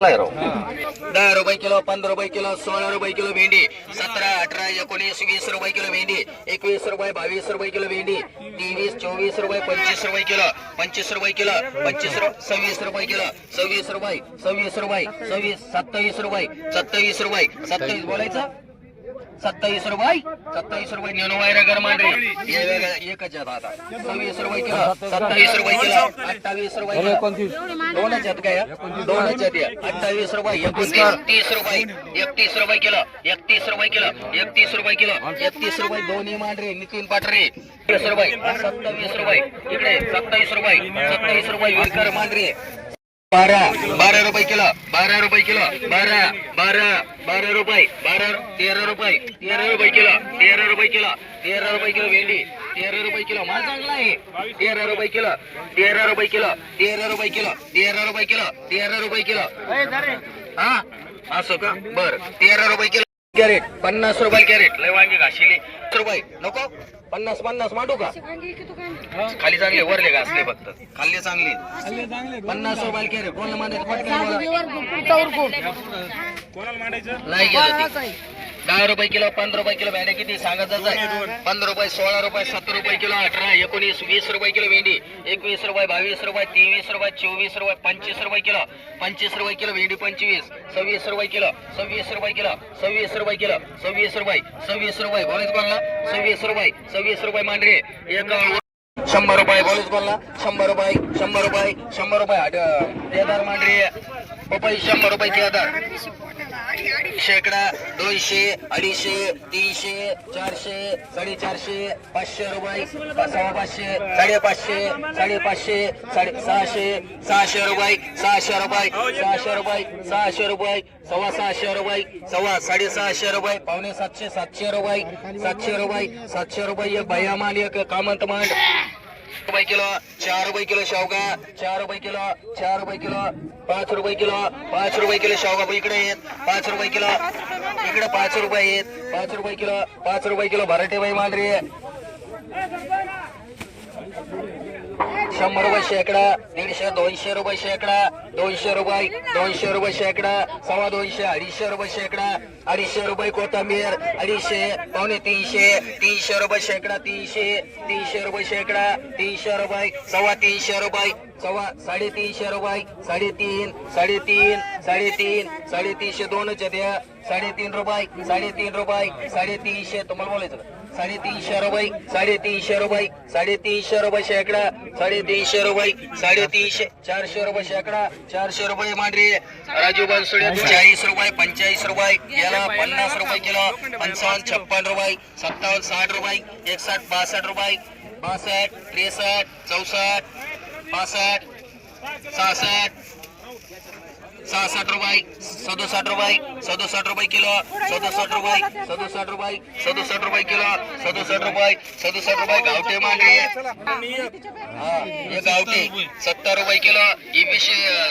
दहा रुपये किलो पंधरा रुपये किलो सोळा रुपये किलो भेंडी सतरा अठरा एकोणीस वीस रुपये किलो भेंडी एकवीस रुपये बावीस रुपये किलो भेंडी तेवीस चोवीस रुपये पंचवीस रुपये किलो पंचवीस रुपये किलो पंचवीस सव्वीस रुपये किलो सव्वीस रुपये सव्वीस रुपये सव्वीस सत्तावीस रुपये सत्तावीस रुपये सत्तावीस बोलायचं? सत्तावीस रुपये सत्तावीस रुपये नेनो वायरा गरमांडे एकच आहेत आता सव्वीस रुपये किलो सत्तावीस रुपये किलो अठ्ठावीस रुपये दोनच आहेत काय दोनच आहेत अठ्ठावीस रुपये एकोणतीस तीस रुपये एकतीस रुपये किलो एकतीस रुपये किलो एकतीस रुपये किलो एकतीस रुपये दोन्ही मांडरे नितीन पाटरे रुपये सत्तावीस रुपये इकडे सत्तावीस रुपये सत्तावीस रुपये विरकर मांडरी बारा बारा रुपये किलो बारा रुपये किलो बारा बारा बारा रुपये बारा तेरा रुपये तेरा रुपये किलो तेरा रुपये किलो तेरा रुपये किलो भेंडी तेरा रुपये किलो माल चांगला आहे तेरा रुपये किलो तेरा रुपये किलो तेरा रुपये किलो तेरा रुपये किलो तेरा रुपये किलो हा असं का बर तेरा रुपये किलो कॅरेट पन्नास रुपये कॅरेट लय वांगे घाशिले रुपये नको पन्नास पन्नास मांडू का? खाली चांगले वरले घासले फक्त? खाल्ले चांगले. पन्नास रुपये कॅरेट कोणाला मांडायचं. नाही. दहा रुपये किलो पंधरा रुपये किलो भेंडे किती सांगायचं आहे? पंधरा रुपये सोळा रुपये सत्तर रुपये किलो अठरा एकोणीस वीस रुपये किलो भेंडी एकवीस रुपये बावीस रुपये तेवीस रुपये चोवीस रुपये पंचवीस रुपये किलो पंचवीस रुपये किलो भेंडी पंचवीस सव्वीस रुपये किलो सव्वीस रुपये किलो सव्वीस रुपये किलो सव्वीस रुपये सव्वीस रुपये बोलायचं कोणाला सव्वीस रुपये सव्वीस रुपये मांडरे एक शंभर रुपये बोलूच बोलला शंभर रुपये शंभर रुपये शंभर रुपये देदार मांडरे पपई शंभर रुपये देदार शेकडा दोनशे अडीचशे तीनशे चारशे साडेचारशे पाचशे रुपये सव्वा पाचशे साडेपाचशे साडेपाचशे साडे सहाशे सहाशे रुपये सहाशे रुपये सहाशे रुपये सहाशे रुपये सव्वा सहाशे रुपये सव्वा साडेसहाशे रुपये पावणे सातशे सातशे रुपये सातशे रुपये सातशे रुपये एक भैया माल एक कामंत मांड. रुपये किलो चार रुपये किलो शेवगा चार रुपये किलो चार रुपये किलो पाच रुपये किलो पाच रुपये किलो शेवगा. इकडे येत पाच रुपये किलो इकडे पाच रुपये येत पाच रुपये किलो पाच रुपये किलो भराटे बाई मांडरी शंभर रुपये शेकडा दीडशे दोनशे रुपये शेकडा दोनशे रुपये दोनशे रुपये शेकडा सव्वा दोनशे अडीचशे रुपये शेकडा अडीचशे रुपये कोथंबीर अडीचशे पावणे तीनशे तीनशे रुपये शेकडा तीनशे तीनशे रुपये शेकडा तीनशे रुपये सव्वा तीनशे रुपये सव्वा साडेतीनशे रुपये साडेतीन साडेतीन साडेतीन साडेतीनशे दोनच द्या साडेतीन रुपये साडेतीन रुपये साडेतीनशे तुम्हाला बोलायचं साडेतीनशे रुपये साडेतीनशे रुपये साडेतीनशे रुपये शेकडा साडेतीनशे रुपये साडेतीनशे चारशे रुपये शेकडा चारशे रुपये मांडरी. राजू बनसोडे चाळीस रुपये पंचेचाळीस रुपये याला पन्नास रुपये किलो पंचावन्न छप्पन रुपये सत्तावन्न साठ रुपये एकसठ बासष्ट रुपये बासष्ट त्रेसष्ट चौसष्ट पासष्ट सहासष्ट सहासष्ट रुपये सदुसष्ट रुपये सदुसष्ट रुपये किलो सदुसष्ट रुपये सदुसष्ट रुपये सदुसष्ट रुपये किलो सदुसष्ट रुपये सदुसष्ट रुपये गावठे मांडे हा. हे गावठी सत्तर रुपये किलो ही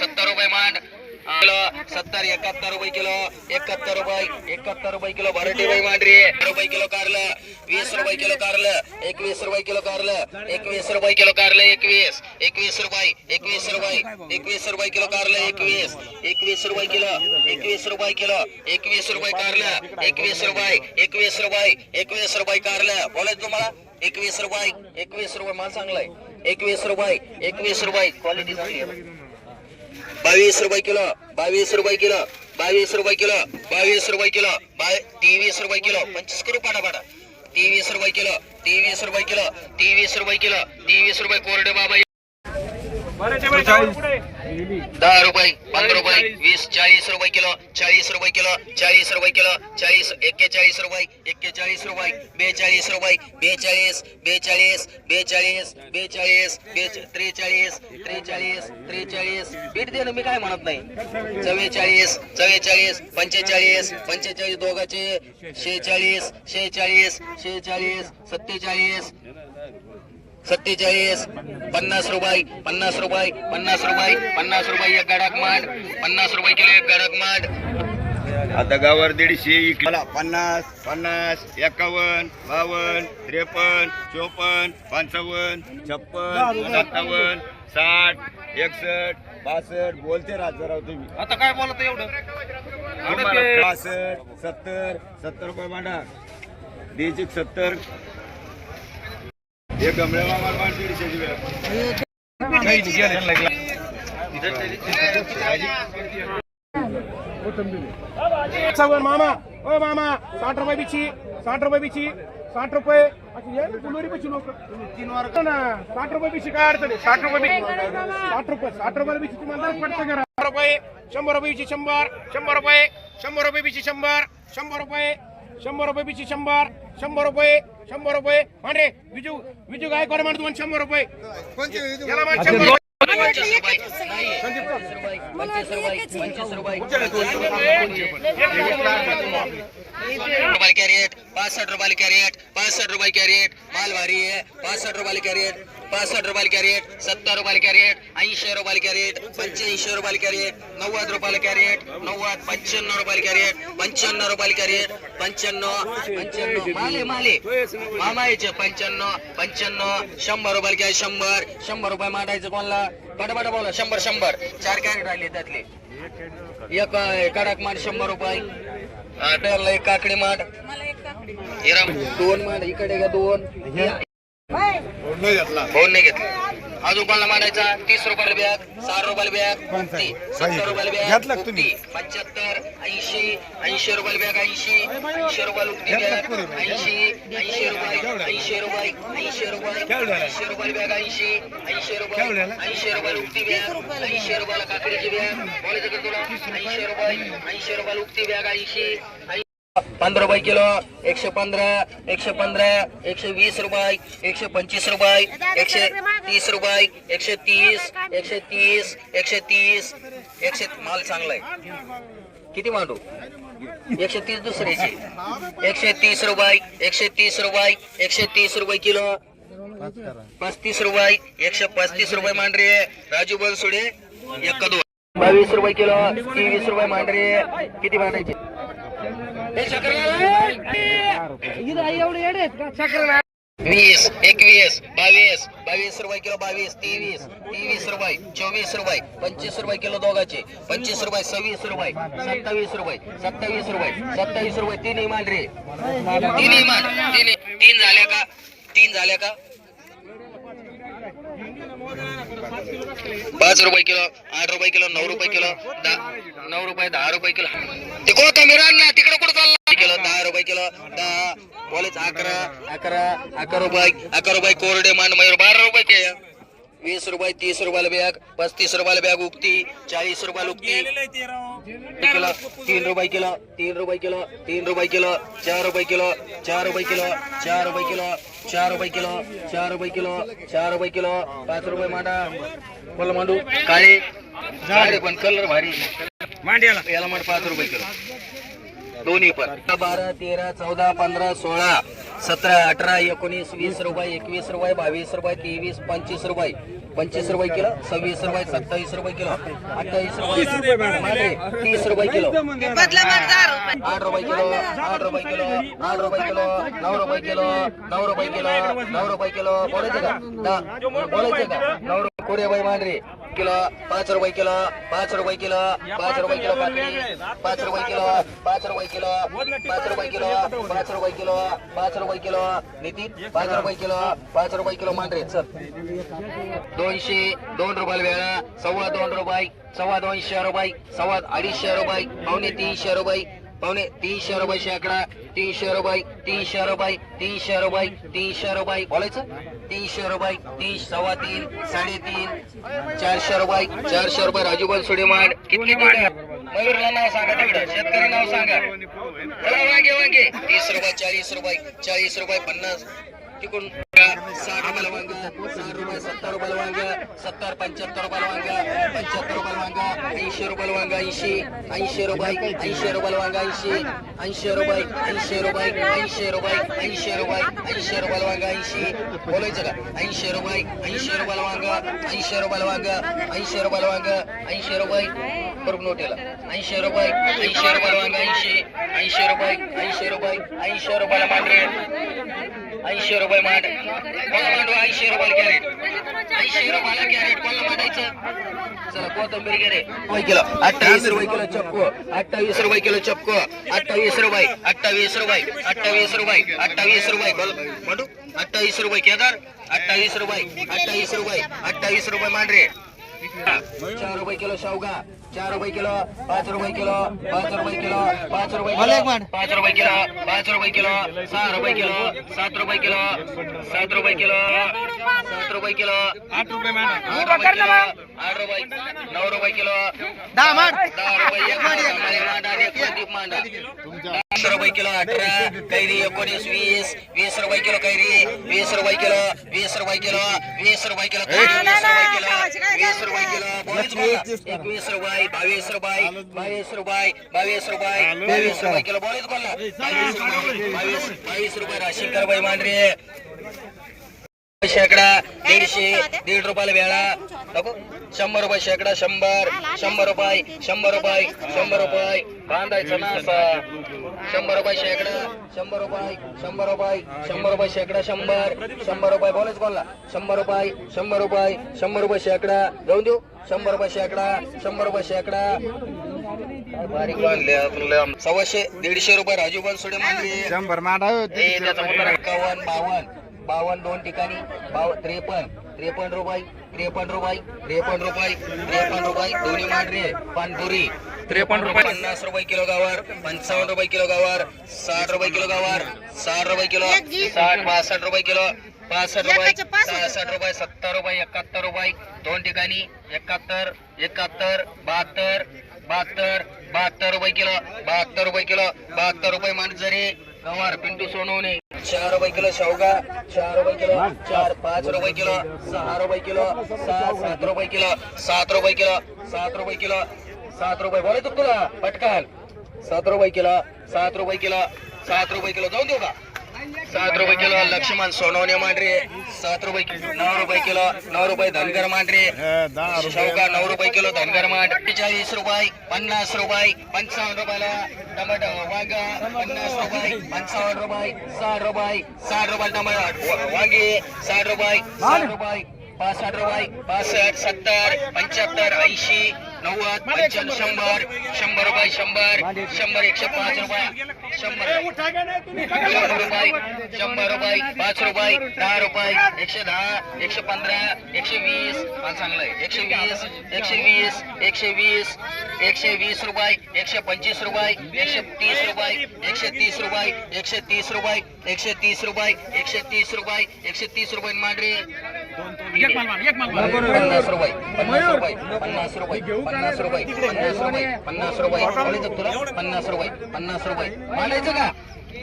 सत्तर रुपये मांड. सत्तर एकाहत्तर रुपये किलो एकाहत्तर रुपये एकाहत्तर रुपये किलो भरटी बाई मांडरी रुपये किलो कारलं वीस रुपये किलो कारलं एकवीस रुपये किलो कारलं एकवीस रुपये किलो कारलं एकवीस एकवीस रुपये एकवीस रुपये एकवीस रुपये किलो कारलं एकवीस एकवीस रुपये किलो एकवीस रुपये किलो एकवीस रुपये कारलं एकवीस रुपये एकवीस रुपये एकवीस रुपये कारलं. बोलायचं तुम्हाला? एकवीस रुपये एकवीस रुपये माल चांगलाय एकवीस रुपये एकवीस रुपये क्वालिटी चांगली आहे. बावीस रुपये किलो बावीस रुपये किलो बावीस रुपये किलो बावीस रुपये किलो बाय तेवीस रुपये किलो पंचवीस करू पाडा पाडा तेवीस रुपये किलो तेवीस रुपये किलो तेवीस रुपये किलो तेवीस रुपये कोरडे बाबा दहा रुपये पंधरा रुपये वीस चाळीस रुपये किलो चाळीस रुपये किलो चाळीस रुपये किलो चाळीस एक्केचाळीस रुपये एक्केचाळीस रुपये बेचाळीस रुपये बेचाळीस बेचाळीस बेचाळीस बेचाळीस बेच त्रेचाळीस त्रेचाळीस त्रेचाळीस. बीट दे ना मी काय म्हणत नाही. चव्वेचाळीस चव्वेचाळीस पंचेचाळीस पंचेचाळीस दोघाचे शेहेचाळीस शेहेचाळीस शेहेचाळीस सत्तेचाळीस. सत्तेचाळीस पन्नास रुपये पन्नास रुपये पन्नास रुपये पन्नास रुपये एक गडाक माठ पन्नास रुपये किलो एक गडाक माठ आता गावावर दीडशे पन्नास पन्नास एकावन्न बावन्न त्रेपन्न चोपन्न पंचावन्न छप्पन सत्तावन्न साठ एकसष्ट बासष्ट. बोलते राजाराव तुम्ही. आता काय बोलत एवढं? बासष्ट सत्तर सत्तर रुपये मांडा. द्यायचे सत्तर हे मामा मांड मामा ओ मामा साठ रुपये बिची साठ रुपये बिची साठ रुपये. ये ना फुलोरी बिची लोक. तीन वार ना साठ रुपये बिची काय अडचण साठ रुपये बिची साठ रुपये साठ रुपये बिची तुम्हाला पडतं करा. रुपये शंभर रुपये बिची शंभर शंभर रुपये शंभर रुपये बिची शंभर शंभर रुपये शंभर रुपये बिची शंभर. शंभर रुपये शंभर रुपये. मांडे विजू विजू गायकवाड तुम्हाला शंभर रुपये. याला मांड शंभर. रुपये. रुपये नाही पंचवीस रुपये. पंचवीस रुपये. पंचवीस रुपये. कॅरेट पासष्ट रुपये कॅरेट पासष्ट रुपये कॅरेट. माल भारी आहे पासष्ट रुपये कॅरेट. पासष्ट रुपये कॅरेट सत्तर रुपये कॅरेट ऐंशी रुपये कॅरेट पंच्याऐंशी रुपये कॅरेट नव्वद रुपये कॅरेट नव्वद पंच्याण्णव रुपये कॅरेट पंच्याण्णव रुपये कॅरेट पंच्याण्णव पंच्याण्णव. माले माले. मामायचे पंच्याण्णव पंच्याण्णव शंभर रुपये कॅरेट शंभर शंभर रुपये मांडायचं कोणला? पटापट बोला शंभर शंभर. चार कॅरेट राहिले त्यातले. एक कडक माठ शंभर रुपये. त्याला एक काकडी माठ हिरा दोन माठ इकडे का दोन. फोन नाही घेतला. अजून कोणाला मांडायचा तीस रुपयाला बॅग सहा रुपयाला बॅग सत्तर रुपयाला बॅग ती पंच्याहत्तर ऐंशी ऐंशी रुपयाला बॅग ऐंशी ऐंशी रुपयाला उक्ती बॅग ऐंशी ऐंशी रुपये ऐंशी रुपये ऐंशी रुपये ऐंशी रुपयाला बॅग ऐंशी ऐंशी रुपये ऐंशी रुपयाला उक्ती बॅग ऐंशी रुपयाला काकडीची बॅग बोलायचं का तुला? ऐंशी रुपये ऐंशी रुपयाला उक्ती बॅग ऐंशी पंधरा रुपये किलो एकशे पंधरा एकशे पंधरा एकशे वीस रुपये एकशे पंचवीस रुपये एकशे तीस रुपये एकशे तीस एकशे तीस एकशे तीस एकशे माल चांगला आहे. किती मांडू? एकशे तीस दुसऱ्याचे. एकशे तीस रुपये एकशे तीस रुपये एकशे तीस रुपये किलो. पस्तीस रुपये एकशे पस्तीस रुपये मांडरे. राजू बनसुडे एक दोन बावीस रुपये किलो तीस रुपये मांडरे. किती मांडायचे? वीस एकवीस बावीस बावीस रुपये किलो बावीस तेवीस तेवीस रुपये चोवीस रुपये पंचवीस रुपये किलो दोघाचे पंचवीस रुपये सव्वीस रुपये सत्तावीस रुपये सत्तावीस रुपये सत्तावीस रुपये तीन इमान रे तीन इमान तीन तीन झाल्या का? तीन झाल्या का? पाच रुपये किलो आठ रुपये किलो नऊ रुपये किलो दहा नऊ रुपये दहा रुपये किलो. तिकडं कॅमेरा आणला तिकडे कुठं चालला किलो दहा रुपये किलो दहा बोलेच अकरा अकरा अकरा रुपये अकरा रुपये कोरडे मान मयूर बारा रुपये के वीस रुपये तीस रुपयाला बॅग पस्तीस रुपयाला बॅग उगती चाळीस रुपयाला उगती किलो तीन रुपये किलो तीन रुपये किलो तीन रुपये किलो चार रुपये किलो चार रुपये किलो चार रुपये किलो चार रुपये किलो चार रुपये किलो चार रुपये किलो पाच रुपये मांडा बोला मांडू काळे काळे पण कलर भारी मांड्याला. याला मांड पाच रुपये किलो. दोन्ही पण. बारा तेरा चौदा पंधरा सोळा सतरा अठरा एकोणीस वीस रुपये एकवीस रुपये बावीस रुपये तेवीस पंचवीस रुपये. पंचवीस रुपये किलो सव्वीस रुपये सत्तावीस रुपये किलो अठ्ठावीस रुपये तीस रुपये किलो. आठ रुपये किलो आठ रुपये किलो आठ रुपये किलो नऊ रुपये किलो नऊ रुपये किलो नऊ रुपये किलो. बोलायचं का? दहा. बोलायचं का? नऊ रुपये कोडे मांडरे किलो पाच रुपये किलो पाच रुपये किलो पाच रुपये किलो काकडी पाच रुपये किलो पाच रुपये किलो पाच रुपये किलो पाच रुपये किलो पाच रुपये किलो नितीन पाच रुपये किलो पाच रुपये किलो मांडरे सर दोनशे दोन रुपयाला वेळा सव्वा दोन रुपये सव्वा दोनशे रुपये सव्वा अडीचशे रुपये पावणे तीनशे रुपये पावणे तीनशे रुपये शेकडा तीनशे रुपये तीनशे रुपये तीनशे रुपये तीनशे रुपये बोलायचं? तीनशे रुपये तीन सव्वा तीन साडेतीन चारशे रुपये चारशे रुपये राजू बनसोडे मांड किती मयूरला नाव सांगा तिकडं शेतकरी नाव सांगा. चला वांगे वांगे. तीस रुपये चाळीस रुपये चाळीस रुपये पन्नास. तिकडून साठ रुपयाला वांग सहा रुपये सत्तर रुपयाला वांग सत्तर पंच्याहत्तर रुपयाला वांग पंच्याहत्तर रुपयाला वांग ऐंशी रुपयाला वांग ऐंशी ऐंशी रुपये ऐंशी रुपयाला वांग ऐंशी ऐंशी रुपये ऐंशी रुपये ऐंशी रुपये ऐंशी रुपये ऐंशी रुपयाला वांग ऐंशी बोलायचं का ऐंशी रुपये ऐंशी रुपयाला वांग ऐंशी रुपयाला वांग ऐंशी रुपयाला वांग ऐंशी रुपये बरोबर नोटेला ऐंशी रुपये ऐंशी रुपयाला वांग ऐंशी ऐंशी रुपये ऐंशी रुपये ऐंशी रुपयाला मांडरे ऐंशी रुपये माठ. कोणा मांडू ऐंशी रुपयाला कॅरेट ऐंशी रुपयाला कॅरेट कोणाला मांडायचं? चला कोथंबीर घे रुपये किलो. अठ्ठावीस रुपये किलो चपको. अठ्ठावीस रुपये किलो चक्को अठ्ठावीस रुपये. अठ्ठावीस रुपये. अठ्ठावीस रुपये. अठ्ठावीस रुपये. म्हणू अठ्ठावीस रुपये. केदार अठ्ठावीस रुपये. अठ्ठावीस रुपये. अठ्ठावीस रुपये मांडरे चार रुपये किलो शेवगा. चार रुपये किलो पाच रुपये किलो पाच रुपये किलो पाच रुपये किलो पाच रुपये किलो पाच रुपये किलो सहा रुपये किलो सात रुपये किलो सात रुपये किलो सात रुपये किलो आठ रुपये किलो आठ रुपये नऊ रुपये किलो दहा दहा रुपये एक मांडा, एक मांडा आणि एक प्रदीप मांडा दहा रुपये किलो अठरा कैरी एकोणीस वीस वीस रुपये किलो कैरी वीस रुपये किलो वीस रुपये किलो वीस रुपये किलो कैरी, वीस रुपये किलो वीस रुपये किलो एकवीस रुपये. बावीस रुपये बावीस रुपये बावीस रुपये बावीस रुपये किलो बोलच बोला. बावीस रुपये बावीस बावीस रुपये राशी कर बाई मांडरे. शेकडा दीडशे दीड रुपयाला वेळा. नको शंभर रुपये शेकडा शंभर शंभर रुपये शंभर रुपये शंभर रुपये बांधायचं ना असं शंभर रुपये शेकडा शंभर रुपये शंभर रुपये शंभर रुपये शेकडा शंभर शंभर रुपये बोलायच बोलला. शंभर रुपये शंभर रुपये शंभर रुपये शेकडा. जाऊन देऊ. शंभर रुपये शेकडा शंभर रुपये शेकडा. सव्वाशे दीडशे रुपये राजू बनसोडे मांडले शंभर मांडा बावन्न. बावन्न दोन ठिकाणी. बाव त्रेपन्न त्रेपन्न रुपये त्रेपन्न रुपये त्रेपन्न रुपये त्रेपन्न रुपये दोन्ही मांडरे पानपुरी. त्रेपन्न रुपये. पन्नास रुपये किलो गावर पंचावन्न रुपये किलो गावर साठ रुपये किलो गावर साठ रुपये किलो साठ पासष्ट रुपये किलो पासष्ट रुपये सहासष्ट रुपये सत्तर रुपये एकाहत्तर रुपये दोन ठिकाणी एकाहत्तर एकाहत्तर बहात्तर बहात्तर बहात्तर रुपये किलो बहात्तर रुपये किलो बहात्तर रुपये मांजरे. गवार पिंटू सोनवणे. चार रुपये किलो शेवगा चार रुपये किलो चार पाच रुपये किलो सहा रुपये किलो सहा सात रुपये किलो सात रुपये किलो सात रुपये किलो सात रुपये. बोलायचं तुला? पटकन. सात रुपये किलो सात रुपये किलो सात रुपये किलो. जाऊन देऊ का? सात रुपये किलो लक्ष्मण सोनवणे मांडरे सात रुपये किलो नऊ रुपये किलो नऊ रुपये धनगर मांडरे शेवगा नऊ रुपये किलो धनगर मांड चाळीस रुपये पन्नास रुपये पंचावन्न रुपयाला टमाटर वांगा पन्नास रुपये पंचावन्न रुपये साठ रुपये साठ रुपये टमाटर वांगे साठ रुपये साठ रुपये पासष्ट रुपये पासष्ट सत्तर पंच्याहत्तर ऐंशी नव्वद पंच्याण्णव शंभर. शंभर रुपये शंभर. शंभर एकशे पाच रुपये. शंभर. शंभर रुपये शंभर रुपये पाच रुपये दहा रुपये एकशे दहा एकशे पंधरा एकशे वीस. चांगलं आहे. एकशे वीस एकशे वीस एकशे वीस एकशे वीस रुपये एकशे पंचवीस रुपये एकशे तीस रुपये एकशे तीस रुपये एकशे तीस रुपये एकशे तीस रुपये एकशे तीस रुपये एकशे तीस रुपये मांडरे पन्नास रुपये पन्नास रुपये पन्नास रुपये पन्नास रुपये पन्नास रुपये पन्नास रुपये. तुला? पन्नास रुपये पन्नास रुपये. मांडायचं का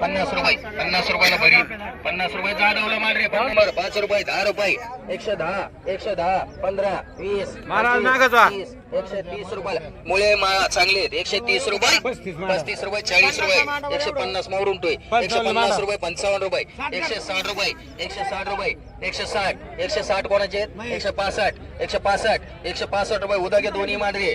पन्नास रुपये पन्नास रुपयाला बरी पन्नास रुपये जाधवला मांड रे. नंबर पाच रुपये दहा रुपये. एकशे दहा एकशे दहा पंधरा वीस महाराज नागाचा. तीस, एकशे तीस रुपयाला. मुळे मा- चांगले आहेत. एकशे तीस रुपये. पस्तीस रुपये चाळीस रुपये. एकशे पन्नास मोरून टोय एकशे पन्नास रुपये पंचावन्न रुपये. एकशे साठ रुपये. एकशे साठ रुपये. एकशे साठ. एकशे साठ कोणाचे आहेत? एकशे पासष्ट. एकशे पासष्ट. एकशे पासष्ट रुपये. उद्या घे दोन्ही मांडरे.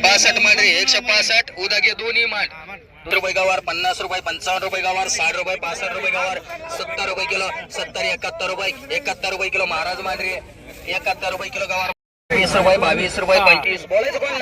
पासष्ट मांडरे. एकशे पासष्ट. उद्या घे दोन्ही मांड. रुपये गावार पन्नास रुपये पंचावन्न रुपये गावार साठ रुपये पासष्ट रुपये गावार सत्तर रुपये किलो सत्तर एकाहत्तर रुपये एकाहत्तर रुपये किलो महाराज मांडरे एकाहत्तर रुपये किलो गावार वीस रुपये बावीस रुपये पंचवीस. बोलायचं कोण